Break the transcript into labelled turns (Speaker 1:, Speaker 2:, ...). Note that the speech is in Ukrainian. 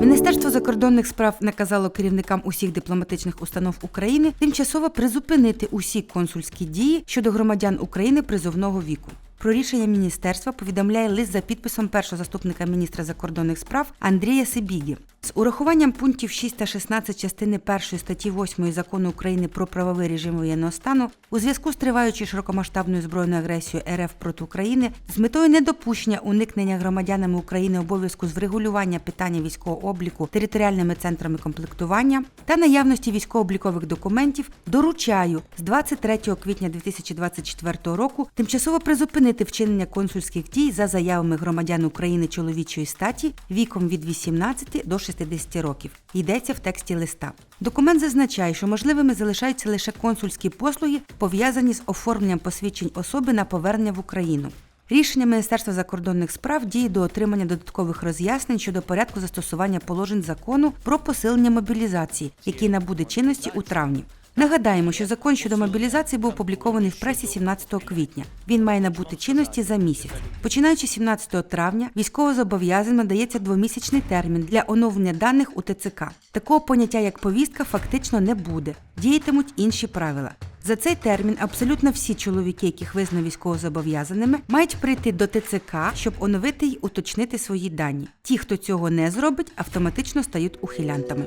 Speaker 1: Міністерство закордонних справ наказало керівникам усіх дипломатичних установ України тимчасово призупинити усі консульські дії щодо громадян України призовного віку. Про рішення міністерства повідомляє лист за підписом першого заступника міністра закордонних справ Андрія Сибігі. З урахуванням пунктів 6 та 16 частини 1 статті 8 закону України про правовий режим воєнного стану у зв'язку з триваючою широкомасштабною збройною агресією РФ проти України з метою недопущення уникнення громадянами України обов'язку з врегулювання питання військового обліку територіальними центрами комплектування та наявності військово-облікових документів доручаю з 23 квітня 2024 року тимчасово призупинити вчинення консульських дій за заявами громадян України чоловічої статі віком від 18 до 60 років. Йдеться в тексті листа. Документ зазначає, що можливими залишаються лише консульські послуги, пов'язані з оформленням посвідчень особи на повернення в Україну. Рішення Міністерства закордонних справ діє до отримання додаткових роз'яснень щодо порядку застосування положень закону про посилення мобілізації, який набуде чинності у травні. Нагадаємо, що закон щодо мобілізації був опублікований в пресі 17 квітня. Він має набути чинності за місяць. Починаючи з 17 травня, військовозобов'язаним надається двомісячний термін для оновлення даних у ТЦК. Такого поняття як повістка фактично не буде. Діятимуть інші правила. За цей термін абсолютно всі чоловіки, яких визнано військовозобов'язаними, мають прийти до ТЦК, щоб оновити й уточнити свої дані. Ті, хто цього не зробить, автоматично стають ухилянтами.